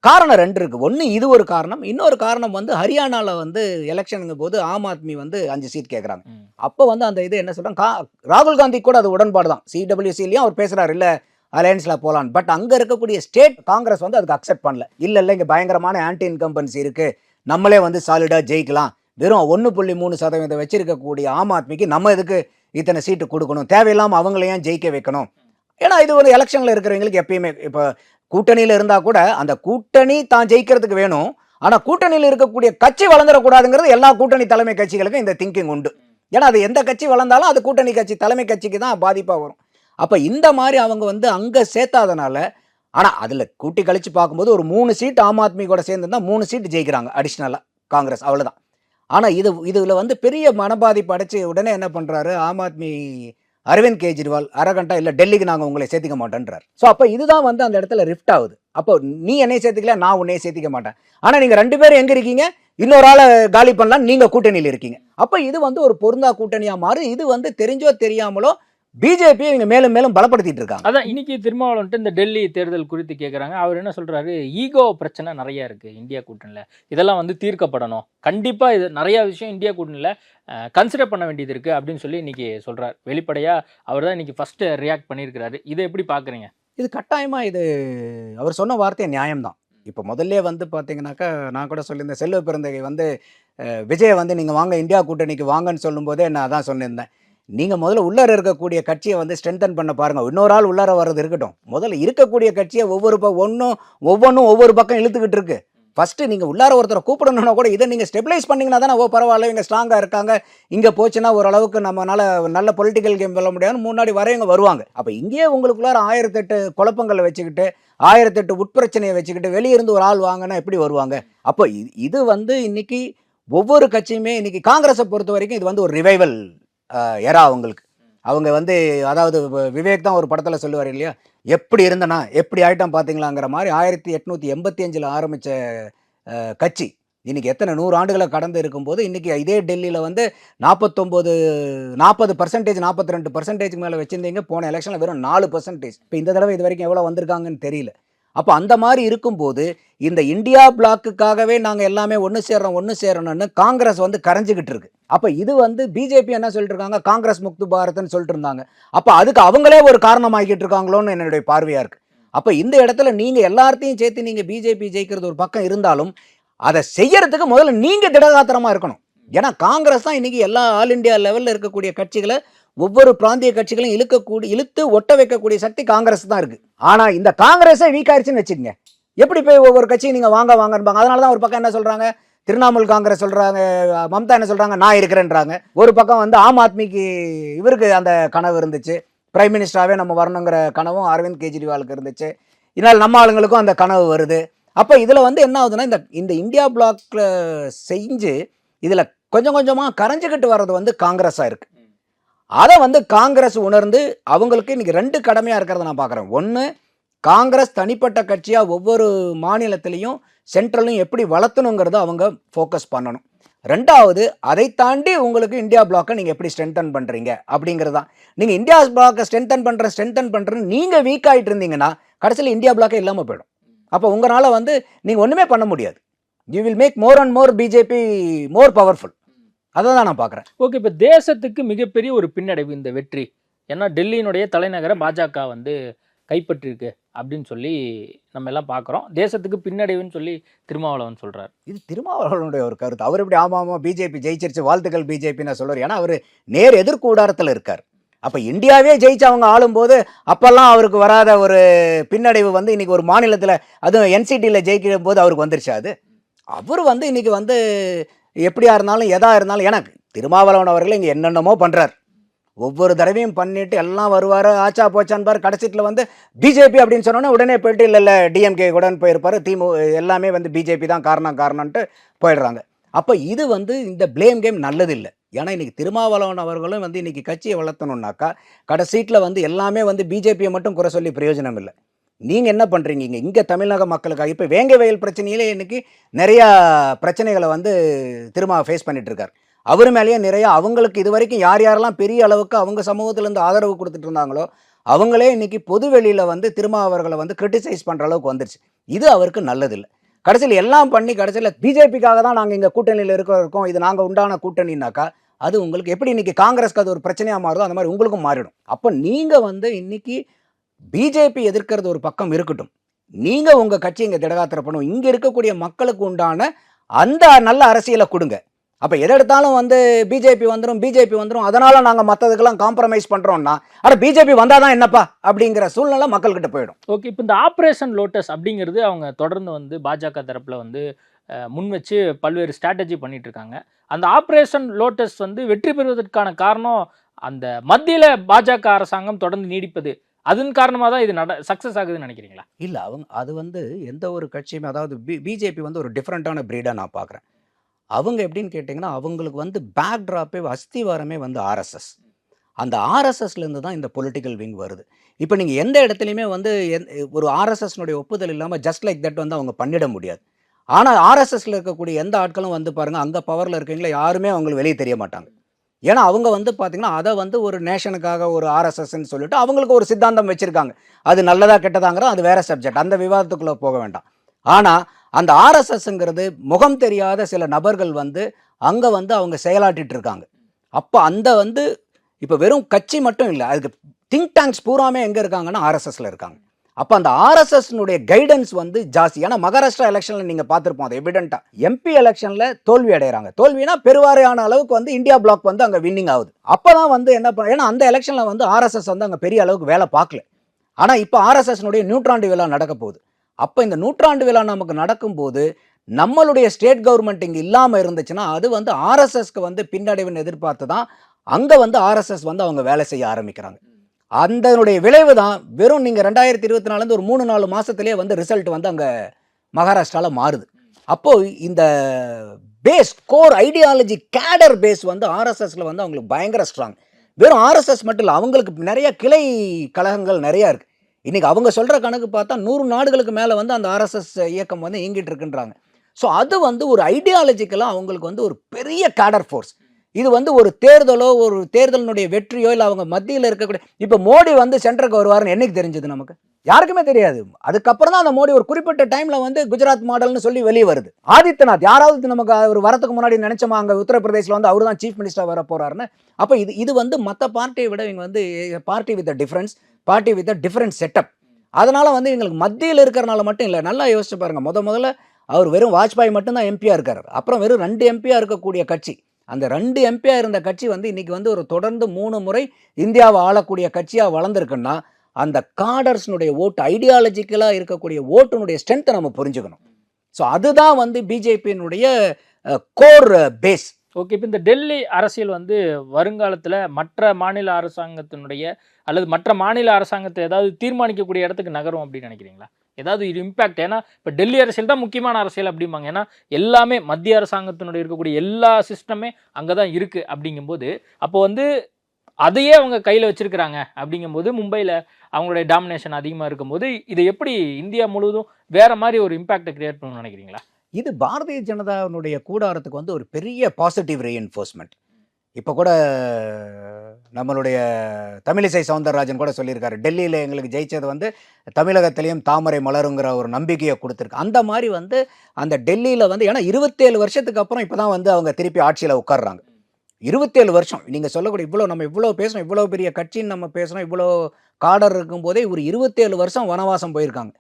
காரணம் ரெண்டு இருக்கு. ஒன்று இது ஒரு காரணம் இன்னொரு காரணம் வந்து ஹரியானாவில் வந்து எலெக்ஷனுங்கும் போது ஆம் ஆத்மி வந்து அஞ்சு சீட் கேட்குறாங்க. அப்போ வந்து அந்த இது என்ன சொல்றாங்க? கா ராகுல் காந்தி கூட அது உடன்பாடு தான். சிடபிள்யூசிலையும் அவர் பேசுறாரு இல்லை அலையன்ஸில் போகலான்னு பட் அங்கே இருக்கக்கூடிய ஸ்டேட் காங்கிரஸ் வந்து அதுக்கு அக்செப்ட் பண்ணல. இல்லை இல்லை இங்கே பயங்கரமான ஆன்டி இன்கம்பன்சி இருக்கு. நம்மளே வந்து சாலிடாக ஜெயிக்கலாம். வெறும் ஒன்று புள்ளி மூணு சதவீதம் வச்சிருக்கக்கூடிய ஆம் ஆத்மிக்கு நம்ம இதுக்கு இத்தனை சீட்டு கொடுக்கணும்? தேவையில்லாமல் அவங்களையும் ஜெயிக்க வைக்கணும். ஏன்னா இது ஒரு எலெக்ஷனில் இருக்கிறவங்களுக்கு எப்பயுமே இப்போ கூட்டணியில் இருந்தால் கூட அந்த கூட்டணி தான் ஜெயிக்கிறதுக்கு வேணும். ஆனால் கூட்டணியில் இருக்கக்கூடிய கட்சி வளர்ந்துடக்கூடாதுங்கிறது எல்லா கூட்டணி தலைமை கட்சிகளுக்கும் இந்த திங்கிங் உண்டு. ஏன்னா அது எந்த கட்சி வளர்ந்தாலும் அது கூட்டணி கட்சி தலைமை கட்சிக்கு தான் பாதிப்பாக வரும். அப்போ இந்த மாதிரி அவங்க வந்து அங்கே சேர்த்தாதனால ஆனால் அதில் கூட்டி கழிச்சு பார்க்கும்போது ஒரு மூணு சீட் ஆம் ஆத்மி கூட சேர்ந்துருந்தா மூணு சீட் ஜெயிக்கிறாங்க அடிஷ்னலாக காங்கிரஸ் அவ்வளோதான் ஆனால் இது இதில் வந்து பெரிய மனபாதிப்பு அடைச்சி உடனே என்ன பண்ணுறாரு ஆம் ஆத்மி அரவிந்த் கெஜ்ரிவால் அரகண்டா இல்லை டெல்லிக்கு நாங்கள் உங்களை சேர்த்துக்க மாட்டேன்றார். ஸோ அப்போ இதுதான் வந்து அந்த இடத்துல ரிஃப்ட் ஆகுது. அப்போ நீ என்னைய சேர்த்துக்கல நான் உன்னைய சேர்த்திக்க மாட்டேன். ஆனால் நீங்கள் ரெண்டு பேரும் எங்கே இருக்கீங்க? இன்னொரு ஆளை காலி பண்ணலாம் நீங்கள் கூட்டணியில் இருக்கீங்க. அப்போ இது வந்து ஒரு பொருந்தா கூட்டணியாக மாறு இது வந்து தெரிஞ்சோ தெரியாமலோ பிஜேபி இவங்க மேலும் மேலும் பலப்படுத்திட்டு இருக்காங்க. அதான் இன்னைக்கு திருமாவளவன் வந்துட்டு இந்த டெல்லி தேர்தல் குறித்து கேட்குறாங்க அவர் என்ன சொல்றாரு? ஈகோ பிரச்சனை நிறைய இருக்கு இந்தியா கூட்டணியில் இதெல்லாம் வந்து தீர்க்கப்படணும். கண்டிப்பா இது நிறைய விஷயம் இந்தியா கூட்டணியில் கன்சிடர் பண்ண வேண்டியது இருக்கு அப்படின்னு சொல்லி இன்னைக்கு சொல்றாரு. வெளிப்படையா அவர் தான் இன்னைக்கு ஃபர்ஸ்ட் ரியாக்ட் பண்ணியிருக்கிறாரு. இதை எப்படி பாக்குறீங்க? இது கட்டாயமாக இது அவர் சொன்ன வார்த்தை நியாயம்தான். இப்போ முதல்ல வந்து பார்த்தீங்கன்னாக்கா நான் கூட சொல்லியிருந்தேன் செல்வ பிறந்தகை வந்து விஜயை வந்து நீங்கள் வாங்க இந்தியா கூட்டணிக்கு வாங்கன்னு சொல்லும்போதே நான் அதான் சொல்லியிருந்தேன். நீங்கள் முதல்ல உள்ளார இருக்கக்கூடிய கட்சியை வந்து ஸ்ட்ரென்தன் பண்ண பாருங்கள் இன்னொரு ஆள் உள்ளார வர்றது இருக்கட்டும். முதல்ல இருக்கக்கூடிய கட்சியை ஒவ்வொரு ப ஒன்றும் ஒவ்வொன்றும் ஒவ்வொரு பக்கம் இழுத்துக்கிட்டு இருக்கு. ஃபஸ்ட்டு நீங்கள் உள்ளார ஒருத்தரை கூப்பிடணும்னா கூட இதை நீங்கள் ஸ்டெபிலைஸ் பண்ணிங்கன்னா தானே ஓ பரவாயில்ல இவங்க ஸ்ட்ராங்காக இருக்காங்க. இங்கே போச்சுன்னா ஓரளவுக்கு நம்மளால் நல்ல பொலிட்டிக்கல் கேம் வெல்ல முடியாதுன்னு முன்னாடி வரையவங்க வருவாங்க. அப்போ இங்கேயே உங்களுக்குள்ளார ஆயிரத்தெட்டு குழப்பங்களை வச்சுக்கிட்டு ஆயிரத்தெட்டு உட்பிரச்சனையை வச்சுக்கிட்டு வெளியே இருந்து ஒரு ஆள் வாங்கினா எப்படி வருவாங்க? அப்போ இது- இது வந்து இன்னைக்கு ஒவ்வொரு கட்சியுமே இன்னைக்கு காங்கிரஸை பொறுத்த வரைக்கும் இது வந்து ஒரு ரிவைவல் எரா அவங்களுக்கு. அவங்க வந்து அதாவது விவேக் தான் ஒரு படத்தில் சொல்லுவார் இல்லையா? எப்படி இருந்தனா எப்படி ஆயிட்டான் பார்த்தீங்களாங்கிற மாதிரி ஆயிரத்தி எட்நூற்றி எண்பத்தி அஞ்சில் ஆரம்பித்த கட்சி. இன்றைக்கி எத்தனை நூறு ஆண்டுகளை கடந்து இருக்கும்போது இன்றைக்கி இதே டெல்லியில் வந்து நாற்பத்தொம்போது நாற்பது பர்சன்டேஜ் நாற்பத்தி ரெண்டு பர்சன்டேஜ் மேலே வச்சுருந்தீங்க. போன எலெக்ஷனில் வெறும் நாலு பர்சன்டேஜ் இப்போ இந்த தடவை இது வரைக்கும் எவ்வளோ வந்திருக்காங்கன்னு தெரியல. அப்போ அந்த மாதிரி இருக்கும்போது இந்த இந்தியா பிளாக்குக்காகவே நாங்கள் எல்லாமே ஒன்று சேர்றோம் ஒன்று சேரணும்னு காங்கிரஸ் வந்து கரைஞ்சிக்கிட்டு இருக்கு. அப்போ இது வந்து பிஜேபி என்ன சொல்லிட்டு இருக்காங்க? காங்கிரஸ் முக்து பாரத்னு சொல்லிட்டு இருந்தாங்க. அப்போ அதுக்கு அவங்களே ஒரு காரணமாகிட்டு இருக்காங்களோன்னு என்னுடைய பார்வையாக இருக்கு. அப்போ இந்த இடத்துல நீங்கள் எல்லாத்தையும் சேர்த்து நீங்கள் பிஜேபி ஜெயிக்கிறது ஒரு பக்கம் இருந்தாலும் அதை செய்யறதுக்கு முதல்ல நீங்கள் திடகாத்திரமாக இருக்கணும். ஏன்னா காங்கிரஸ் தான் இன்னைக்கு எல்லா ஆல் இந்தியா லெவலில் இருக்கக்கூடிய கட்சிகளை ஒவ்வொரு பிராந்திய கட்சிகளையும் இழுக்கக்கூடிய இழுத்து ஒட்ட வைக்கக்கூடிய சக்தி காங்கிரஸ் தான் இருக்கு. ஆனால் இந்த காங்கிரஸே வீக் ஆயிடுச்சுன்னு வச்சுக்கோங்க. எப்படி போய் ஒவ்வொரு கட்சியும் நீங்கள் வாங்க வாங்கன்பாங்க? அதனால தான் ஒரு பக்கம் என்ன சொல்கிறாங்க திரிணாமுல் காங்கிரஸ் சொல்கிறாங்க மம்தா என்ன சொல்கிறாங்க நான் இருக்கிறேன்றாங்க. ஒரு பக்கம் வந்து ஆம் ஆத்மிக்கு இவருக்கு அந்த கனவு இருந்துச்சு. பிரைம் மினிஸ்டராகவே நம்ம வரணுங்கிற கனவும் அரவிந்த் கெஜ்ரிவாலுக்கு இருந்துச்சு. இதனால் நம்ம ஆளுங்களுக்கும் அந்த கனவு வருது. அப்போ இதில் வந்து என்ன ஆகுதுன்னா இந்த இந்த இந்தியா பிளாக்ல செஞ்சு இதில் கொஞ்சம் கொஞ்சமாக கரைஞ்சிக்கிட்டு வர்றது வந்து காங்கிரஸாக இருக்கு. அதை வந்து காங்கிரஸ் உணர்ந்து அவங்களுக்கு இன்றைக்கி ரெண்டு கடமையாக இருக்கிறத நான் பார்க்குறேன். ஒன்று காங்கிரஸ் தனிப்பட்ட கட்சியாக ஒவ்வொரு மாநிலத்திலையும் சென்ட்ரலையும் எப்படி வளர்த்தணுங்கிறத அவங்க ஃபோக்கஸ் பண்ணணும். ரெண்டாவது அதை தாண்டி உங்களுக்கு இந்தியா பிளாக்கை நீங்கள் எப்படி ஸ்ட்ரென்தன் பண்ணுறீங்க அப்படிங்கிறது தான். நீங்கள் இந்தியா பிளாக்கை ஸ்ட்ரென்தன் பண்ணுற ஸ்ட்ரென்தன் பண்ணுறேன்னு நீங்கள் வீக் ஆகிட்டு இருந்தீங்கன்னா கடைசியில் இந்தியா பிளாக்கே இல்லாமல் போயிடும். அப்போ உங்களால் வந்து நீங்கள் ஒன்றுமே பண்ண முடியாது. You will make more and more BJP more powerful அதை தான் நான் பார்க்குறேன். ஓகே இப்போ தேசத்துக்கு மிகப்பெரிய ஒரு பின்னடைவு இந்த வெற்றி. ஏன்னா டெல்லியினுடைய தலைநகரை பாஜக வந்து கைப்பற்றிருக்கு அப்படின்னு சொல்லி நம்ம எல்லாம் பார்க்குறோம். தேசத்துக்கு பின்னடைவுன்னு சொல்லி திருமாவளவன் சொல்றாரு. இது திருமாவளவனுடைய ஒரு கருத்து. அவர் எப்படி ஆமாம் ஆமாம் பிஜேபி ஜெயிச்சிருச்சு வாழ்த்துக்கள் பிஜேபின்னு சொல்லுவார் ஏன்னா அவர் நேர் எதிர்கூடாரத்தில் இருக்கார். அப்போ இந்தியாவே ஜெயிச்சு அவங்க ஆளும்போது அப்போல்லாம் அவருக்கு வராத ஒரு பின்னடைவு வந்து இன்னைக்கு ஒரு மாநிலத்தில் அதுவும் என்சிடியில் ஜெயிக்கும் போது அவருக்கு வந்துருச்சு அது. அவர் வந்து இன்னைக்கு வந்து எப்படியா இருந்தாலும் எதா இருந்தாலும் எனக்கு திருமாவளவன் அவர்கள் இங்கே என்னென்னமோ பண்ணுறார் ஒவ்வொரு தடவையும் பண்ணிட்டு எல்லாம் வருவார் ஆச்சா போச்சான்பார் கடைசியில் வந்து பிஜேபி அப்படின்னு சொன்னோன்னே உடனே போயிட்டு இல்லை இல்லை டிஎம்கே கூட போயிருப்பார் திமு எல்லாமே வந்து பிஜேபி தான் காரணம் காரணம்ன்ட்டு போயிடுறாங்க. அப்போ இது வந்து இந்த ப்ளேம் கேம் நல்லதில்லை. ஏன்னா இன்றைக்கி திருமாவளவன் அவர்களும் வந்து இன்றைக்கி கட்சியை வளர்த்தணுன்னாக்கா கடைசீட்டில் வந்து எல்லாமே வந்து பிஜேபியை மட்டும் குறை சொல்லி பிரயோஜனம் இல்லை நீங்கள் என்ன பண்ணுறீங்க இங்கே இங்கே தமிழக மக்களுக்காக இப்போ வேங்கை வயல் பிரச்சனையிலே இன்னைக்கு நிறையா பிரச்சனைகளை வந்து திரும்ப ஃபேஸ் பண்ணிகிட்ருக்கார் இருக்கார் அவர் மேலேயே நிறையா அவங்களுக்கு இது வரைக்கும் யார் யாரெல்லாம் பெரிய அளவுக்கு அவங்க சமூகத்திலேருந்து ஆதரவு கொடுத்துட்டு இருந்தாங்களோ அவங்களே இன்றைக்கி பொது வெளியில் வந்து திரும்ப அவர்களை வந்து கிரிட்டிசைஸ் பண்ணுற அளவுக்கு வந்துருச்சு. இது அவருக்கு நல்லதில்லை. கடைசியில் எல்லாம் பண்ணி கடைசியில் பிஜேபிக்காக தான் நாங்கள் இங்கே கூட்டணியில் இருக்கிறோம் இது நாங்கள் உண்டான கூட்டணினாக்கா அது உங்களுக்கு எப்படி இன்றைக்கி காங்கிரஸ்க்கு அது ஒரு பிரச்சனையாக மாறுதோ அந்த மாதிரி உங்களுக்கும் மாறிடும். அப்போ நீங்கள் வந்து இன்னைக்கு பிஜேபி எதிர்க்கிறது ஒரு பக்கம் இருக்கட்டும். நீங்கள் உங்கள் கட்சி இங்கே திடகாத்திர பண்ணும் இங்கே இருக்கக்கூடிய மக்களுக்கு உண்டான அந்த நல்ல அரசியலை கொடுங்க. அப்போ எதை எடுத்தாலும் வந்து பிஜேபி வந்துடும் பிஜேபி வந்துடும் அதனால் நாங்கள் மற்றதுக்கெல்லாம் காம்ப்ரமைஸ் பண்ணுறோம்னா ஆனால் பிஜேபி வந்தால் தான் என்னப்பா அப்படிங்கிற சூழ்நிலை மக்கள்கிட்ட போயிடும். ஓகே இப்போ இந்த ஆப்ரேஷன் லோட்டஸ் அப்படிங்கிறது அவங்க தொடர்ந்து வந்து பாஜக தரப்பில் வந்து முன் வச்சு பல்வேறு ஸ்ட்ராட்டஜி பண்ணிட்டு இருக்காங்க. அந்த ஆப்ரேஷன் லோட்டஸ் வந்து வெற்றி பெறுவதற்கான காரணம் அந்த மத்தியில் பாஜக அரசாங்கம் தொடர்ந்து நீடிப்பது. அதன் காரணமாக தான் இது நட சக்ஸஸ் ஆகுதுன்னு நினைக்கிறீங்களா? இல்லை அவங்க அது வந்து எந்த ஒரு கட்சியுமே அதாவது பி பிஜேபி வந்து ஒரு டிஃப்ரெண்ட்டான ப்ரீடாக நான் பார்க்குறேன் அவங்க எப்படின்னு கேட்டிங்கன்னா அவங்களுக்கு வந்து பேக் ட்ராப்பே அஸ்திவாரமே வந்து ஆர்எஸ்எஸ் அந்த ஆர்எஸ்எஸ்லேருந்து தான் இந்த பொலிட்டிக்கல் விங் வருது. இப்போ நீங்கள் எந்த இடத்துலையுமே வந்து எந்த- ஒரு ஆர்எஸ்எஸ்னுடைய ஒப்புதல் இல்லாமல் ஜஸ்ட் லைக் தட் வந்து அவங்க பண்ணிட முடியாது. ஆனால் ஆர்எஸ்எஸ்ல இருக்கக்கூடிய எந்த ஆட்களும் வந்து பாருங்கள் அங்கே பவரில் இருக்கீங்களா யாருமே அவங்களுக்கு வெளியே தெரிய மாட்டாங்க. ஏன்னா அவங்க வந்து பார்த்தீங்கன்னா அதை வந்து ஒரு நேஷனுக்காக ஒரு ஆர்எஸ்எஸ்ன்னு சொல்லிட்டு அவங்களுக்கு ஒரு சித்தாந்தம் வச்சுருக்காங்க. அது நல்லதா கெட்டதாங்கிறது அது வேறு சப்ஜெக்ட் அந்த விவாதத்துக்குள்ளே போக வேண்டாம். ஆனால் அந்த ஆர்எஸ்எஸ்ங்கிறது முகம் தெரியாத சில நபர்கள் வந்து அங்கே வந்து அவங்க செயலாட்டிகிட்டு இருக்காங்க அப்போ அந்த வந்து இப்போ வெறும் கட்சி மட்டும் இல்லை அதுக்கு திங்க் டேங்க்ஸ் பூராமே எங்கே இருக்காங்கன்னா ஆர்எஸ்எஸில் இருக்காங்க. அப்போ அந்த ஆர்எஸ்எஸ்னுடைய கைடன்ஸ் வந்து ஜாஸ்தி. ஏன்னா மகாராஷ்டிரா எலெக்ஷனில் நீங்கள் பார்த்துருப்போம் அது எவிடென்ட்டாக எம்பி எலெக்ஷனில் தோல்வி அடைகிறாங்க தோல்வினா பெருவாரியான அளவுக்கு வந்து இந்தியா பிளாக் வந்து அங்கே வின்னிங் ஆகுது. அப்போ தான் வந்து என்ன பண்ண ஏன்னா அந்த எலெக்ஷனில் வந்து ஆர்எஸ்எஸ் வந்து அங்கே பெரிய அளவுக்கு வேலை பார்க்கல. ஆனால் இப்போ ஆர்எஸ்எஸ்னுடைய நூற்றாண்டு விழா நடக்க போகுது. அப்போ இந்த நூற்றாண்டு விழா நமக்கு நடக்கும்போது நம்மளுடைய ஸ்டேட் கவர்மெண்ட் இங்கே இல்லாமல் இருந்துச்சுன்னா அது வந்து ஆர்எஸ்எஸ்க்கு வந்து பின்னடைவுன்னு எதிர்பார்த்து தான் அங்கே வந்து ஆர்எஸ்எஸ் வந்து அவங்க வேலை செய்ய ஆரம்பிக்கிறாங்க. அதனுடைய விளைவு தான் வெறும் நீங்கள் ரெண்டாயிரத்தி இருபத்தி நாலுலேருந்து ஒரு மூணு நாலு மாதத்துலேயே வந்து ரிசல்ட் வந்து அங்கே மகாராஷ்டிராவில் மாறுது. அப்போது இந்த base core ideology cadre base வந்து ஆர்எஸ்எஸில் வந்து அவங்களுக்கு பயங்கர ஸ்ட்ராங் வெறும் ஆர்எஸ்எஸ் மட்டும் இல்லை அவங்களுக்கு நிறைய கிளை கழகங்கள் நிறையா இருக்குது இன்றைக்கி அவங்க சொல்கிற கணக்கு பார்த்தா நூறு நாடுகளுக்கு மேலே வந்து அந்த ஆர்எஸ்எஸ் இயக்கம் வந்து இயங்கிட்டு இருக்குன்றாங்க. ஸோ அது வந்து ஒரு ஐடியாலஜிக்கலாக அவங்களுக்கு வந்து ஒரு பெரிய கேடர் ஃபோர்ஸ் இது வந்து ஒரு தேர்தலோ ஒரு தேர்தலினுடைய வெற்றியோ இல்லை அவங்க மத்தியில் இருக்கக்கூடிய இப்போ மோடி வந்து சென்டருக்கு வருவாருன்னு என்னைக்கு தெரிஞ்சது நமக்கு? யாருக்குமே தெரியாது. அதுக்கப்புறம் தான் அந்த மோடி ஒரு குறிப்பிட்ட டைம்ல வந்து குஜராத் மாடல்னு சொல்லி வெளியே வருது. ஆதித்யநாத் யாராவது நமக்கு அவர் வரத்துக்கு முன்னாடி நினைச்சோமா? அங்கே உத்தரப்பிரதேசில் வந்து அவர் தான் சீஃப் மினிஸ்டர் வர போறாருன்னு. அப்போ இது இது வந்து மற்ற பார்ட்டியை விட இவங்க வந்து party with difference party with difference setup அதனால வந்து எங்களுக்கு மத்தியில் இருக்கிறனால மட்டும் இல்லை நல்லா யோசிச்சு பாருங்க. முத முதல்ல அவர் வெறும் வாஜ்பாய் மட்டும்தான் எம்பியாக இருக்கார். அப்புறம் வெறும் ரெண்டு எம்பியாக இருக்கக்கூடிய கட்சி. அந்த ரெண்டு எம்பியாக இருந்த கட்சி வந்து இன்றைக்கி வந்து ஒரு தொடர்ந்து மூணு முறை இந்தியாவை ஆளக்கூடிய கட்சியாக வளர்ந்துருக்குன்னா அந்த காடர்ஸ்னுடைய ஓட்டு ஐடியாலஜிக்கலாக இருக்கக்கூடிய ஓட்டுனுடைய ஸ்ட்ரென்த்தை நம்ம புரிஞ்சுக்கணும். ஸோ அதுதான் வந்து பிஜேபியினுடைய கோர் பேஸ் ஓகே இப்போ இந்த டெல்லி அரசியல் வந்து வருங்காலத்தில் மற்ற மாநில அரசாங்கத்தினுடைய அல்லது மற்ற மாநில அரசாங்கத்தை ஏதாவது தீர்மானிக்கக்கூடிய இடத்துக்கு நகரும் அப்படின்னு நினைக்கிறீங்களா? ஏதாவது இது இம்பாக்ட் ஏன்னா இப்போ டெல்லி அரசியல் தான் முக்கியமான அரசியல் அப்படிம்பாங்க. ஏன்னா எல்லாமே மத்திய அரசாங்கத்தினுடைய இருக்கக்கூடிய எல்லா சிஸ்டமே அங்கே தான் இருக்குது அப்படிங்கும்போது அப்போ வந்து அதையே அவங்க கையில் வச்சுருக்கிறாங்க அப்படிங்கும்போது மும்பையில் அவங்களுடைய டாமினேஷன் அதிகமாக இருக்கும்போது இதை எப்படி இந்தியா முழுவதும் வேறு மாதிரி ஒரு இம்பாக்டை கிரியேட் பண்ணணும்னு நினைக்கிறீங்களா? இது பாரதிய ஜனதாவுடைய கூடாரத்துக்கு வந்து ஒரு பெரிய பாசிட்டிவ் ரீஎன்ஃபோர்ஸ்மெண்ட் இப்போ கூட நம்மளுடைய தமிழிசை சவுந்தரராஜன் கூட சொல்லியிருக்காரு. டெல்லியில் எங்களுக்கு ஜெயித்தது வந்து தமிழகத்திலையும் தாமரை மலருங்கிற ஒரு நம்பிக்கையை கொடுத்துருக்கு. அந்த மாதிரி வந்து அந்த டெல்லியில் வந்து ஏன்னா இருபத்தேழு வருஷத்துக்கு அப்புறம் இப்போ தான் வந்து அவங்க திருப்பி ஆட்சியில் உட்கார்றாங்க. இருபத்தேழு வருஷம். நீங்கள் சொல்லக்கூடிய இவ்வளோ நம்ம இவ்வளோ பேசுகிறோம் இவ்வளோ பெரிய கட்சின்னு நம்ம பேசுகிறோம் இவ்வளோ காடர் இருக்கும்போதே ஒரு இருபத்தேழு வருஷம் வனவாசம் போயிருக்காங்க.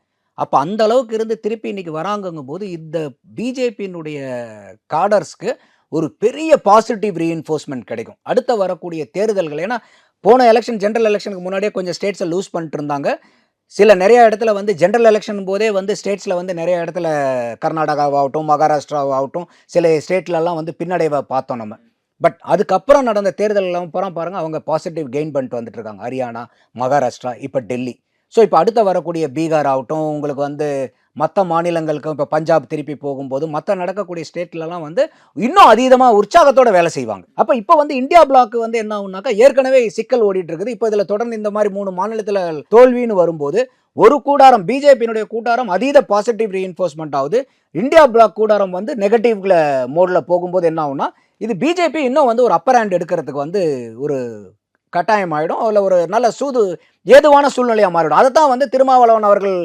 அப்போ அந்த அளவுக்கு இருந்து திருப்பி இன்னைக்கு வராங்கங்கும் போது இந்த பிஜேபியினுடைய காடர்ஸ்க்கு ஒரு பெரிய பாசிட்டிவ் ரீஎன்ஃபோர்ஸ்மெண்ட் கிடைக்கும். அடுத்த வரக்கூடிய தேர்தல்கள் ஏன்னா போன எலெக்ஷன் ஜென்ரல் எலெக்ஷனுக்கு முன்னாடியே கொஞ்சம் ஸ்டேட்ஸை லூஸ் பண்ணிட்டு இருந்தாங்க. சில நிறைய இடத்துல வந்து ஜென்ரல் எலெக்ஷன் போதே வந்து ஸ்டேட்ஸில் வந்து நிறைய இடத்துல கர்நாடகாவாகட்டும் மகாராஷ்டிராவாகட்டும் சில ஸ்டேட்லலாம் வந்து பின்னடைவை பார்த்தோம் நம்ம. பட் அதுக்கப்புறம் நடந்த தேர்தல் அப்புறம் பாருங்கள் பாருங்க அவங்க பாசிட்டிவ் கெயின் பண்ணிட்டு வந்துட்டு இருக்காங்க. ஹரியானா மகாராஷ்டிரா இப்போ டெல்லி. ஸோ இப்போ அடுத்த வரக்கூடிய பீகார் ஆகட்டும் உங்களுக்கு வந்து மற்ற மாநிலங்களுக்கும் இப்போ பஞ்சாப் திருப்பி போகும்போது மற்ற நடக்கக்கூடிய ஸ்டேட்லலாம் வந்து இன்னும் அதீதமாக உற்சாகத்தோட வேலை செய்வாங்க. அப்போ இப்போ வந்து இந்தியா பிளாக் வந்து என்ன ஆகுனாக்கா ஏற்கனவே சிக்கல் ஓடிட்டு இருக்குது இப்போ இதில் தொடர்ந்து இந்த மாதிரி மூணு மாநிலத்தில் தோல்வின்னு வரும்போது ஒரு கூடாரம் பிஜேபியினுடைய கூடாரம் அதீத பாசிட்டிவ் ரீஎன்ஃபோர்ஸ்மெண்ட் ஆகுது. இந்தியா பிளாக் கூடாரம் வந்து நெகட்டிவ்ல மோடில் போகும்போது என்ன ஆகுனா இது பிஜேபி இன்னும் வந்து ஒரு அப்பர் ஹேண்ட் எடுக்கிறதுக்கு வந்து ஒரு கட்டாயம் ஆகிடும் அதில் ஒரு நல்ல சூது ஏதுவான சூழ்நிலையாக மாறிடும். அதை தான் வந்து திருமாவளவன் அவர்கள்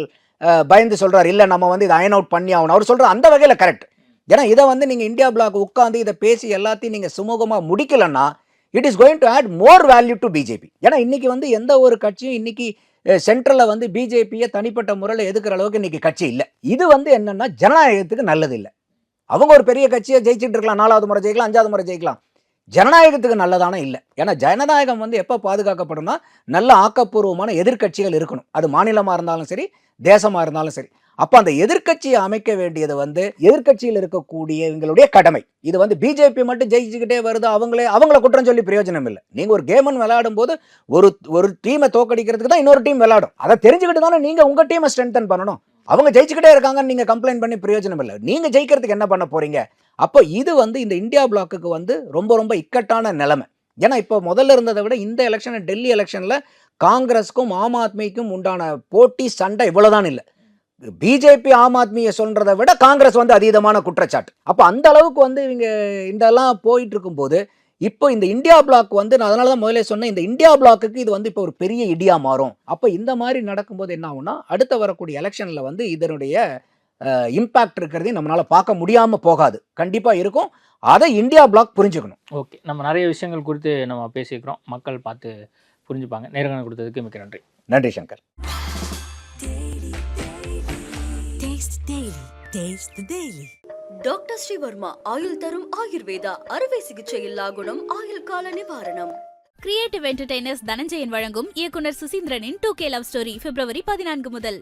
பயந்து சொல்கிறார் இல்லை நம்ம வந்து இதை அயன் அவுட் பண்ணி ஆகணும். அவர் சொல்கிற அந்த வகையில் கரெக்ட் ஏன்னா இதை வந்து நீங்கள் இந்தியா பிளாக் உட்காந்து இதை பேசி எல்லாத்தையும் நீங்கள் சுமூகமாக முடிக்கலன்னா it is going to add more value to BJP ஏன்னா இன்றைக்கி வந்து எந்த ஒரு கட்சியும் இன்றைக்கி சென்ட்ரலில் வந்து பிஜேபியை தனிப்பட்ட முறையில் எதுக்குற அளவுக்கு இன்றைக்கி கட்சி இல்லை. இது வந்து என்னென்னா ஜனநாயகத்துக்கு நல்லது இல்லை. அவங்க ஒரு பெரிய கட்சியை ஜெயிச்சுட்டு இருக்கலாம் நாலாவது முறை ஜெயிக்கலாம் அஞ்சாவது முறை ஜெயிக்கலாம். ஜனநாயகத்துக்கு நல்லதான இல்லை. ஏன்னா ஜனநாயகம் வந்து எப்போ பாதுகாக்கப்படும்னா நல்ல ஆக்கப்பூர்வமான எதிர்க்கட்சிகள் இருக்கணும். அது மாநிலமாக இருந்தாலும் சரி தேசமாக இருந்தாலும் சரி. அப்போ அந்த எதிர்க்கட்சியை அமைக்க வேண்டியது வந்து எதிர்க்கட்சியில் இருக்கக்கூடிய எங்களுடைய கடமை. இது வந்து பிஜேபி மட்டும் ஜெயிச்சுக்கிட்டே வருது அவங்களே அவங்கள குற்றம் சொல்லி பிரயோஜனம் இல்லை. நீங்கள் ஒரு கேமன் விளையாடும் போது ஒரு ஒரு டீமை தோக்கடிக்கிறதுக்கு தான் இன்னொரு டீம் விளையாடும். அதை தெரிஞ்சுக்கிட்டு தானே நீங்கள் உங்கள் டீமை ஸ்ட்ரென்தன் பண்ணணும். அவங்க ஜெயிச்சுக்கிட்டே இருக்காங்கன்னு நீங்கள் கம்ப்ளைண்ட் பண்ணி பிரயோஜனம் இல்லை. நீங்கள் ஜெயிக்கிறதுக்கு என்ன பண்ண போறீங்க? அப்போ இது வந்து இந்த இந்தியா பிளாக்குக்கு வந்து ரொம்ப ரொம்ப இக்கட்டான நிலைமை. ஏன்னா இப்போ முதல்ல இருந்ததை விட இந்த எலெக்ஷன் டெல்லி எலெக்ஷனில் காங்கிரஸுக்கும் ஆம் ஆத்மிக்கும் உண்டான போட்டி சண்டை இவ்வளவுதான் இல்லை. பிஜேபி ஆம் ஆத்மியை சொல்றதை விட காங்கிரஸ் வந்து அதீதமான குற்றச்சாட்டு. அப்போ அந்த அளவுக்கு வந்து இவங்க இதெல்லாம் போயிட்டு இருக்கும்போது இப்போ இந்த இந்தியா பிளாக் வந்து நான் அதனால தான் முதல்ல சொன்னேன் இந்த இந்தியா பிளாக்குக்கு இது வந்து இப்போ ஒரு பெரிய இடியா மாறும். அப்போ இந்த மாதிரி நடக்கும்போது என்ன ஆகும்னா அடுத்த வரக்கூடிய எலெக்ஷன்ல வந்து இதனுடைய இம்பாக்ட் இருக்கிறதையும் நம்மளால பார்க்க முடியாம போகாது. கண்டிப்பா இருக்கும். அதை இந்தியா பிளாக் புரிஞ்சுக்கணும். ஓகே. நம்ம நிறைய விஷயங்கள் குறித்து நம்ம பேசியிருக்கிறோம். மக்கள் பார்த்து புரிஞ்சுப்பாங்க. நேர்காணல் கொடுத்ததுக்கு மிக்க நன்றி. நன்றி Shankar. The Daily. Doctor Srivarma ஆயுள் தரும் ஆயுர்வேதா அறுவை சிகிச்சை இல்லா குணம் ஆயுள் கால நிவாரணம் கிரியேட்டிவ் என்டர்டைனர்ஸ் தனஞ்சயன் வழங்கும் இயக்குனர் சுசீந்திரனின் two K love story February பதினான்கு முதல்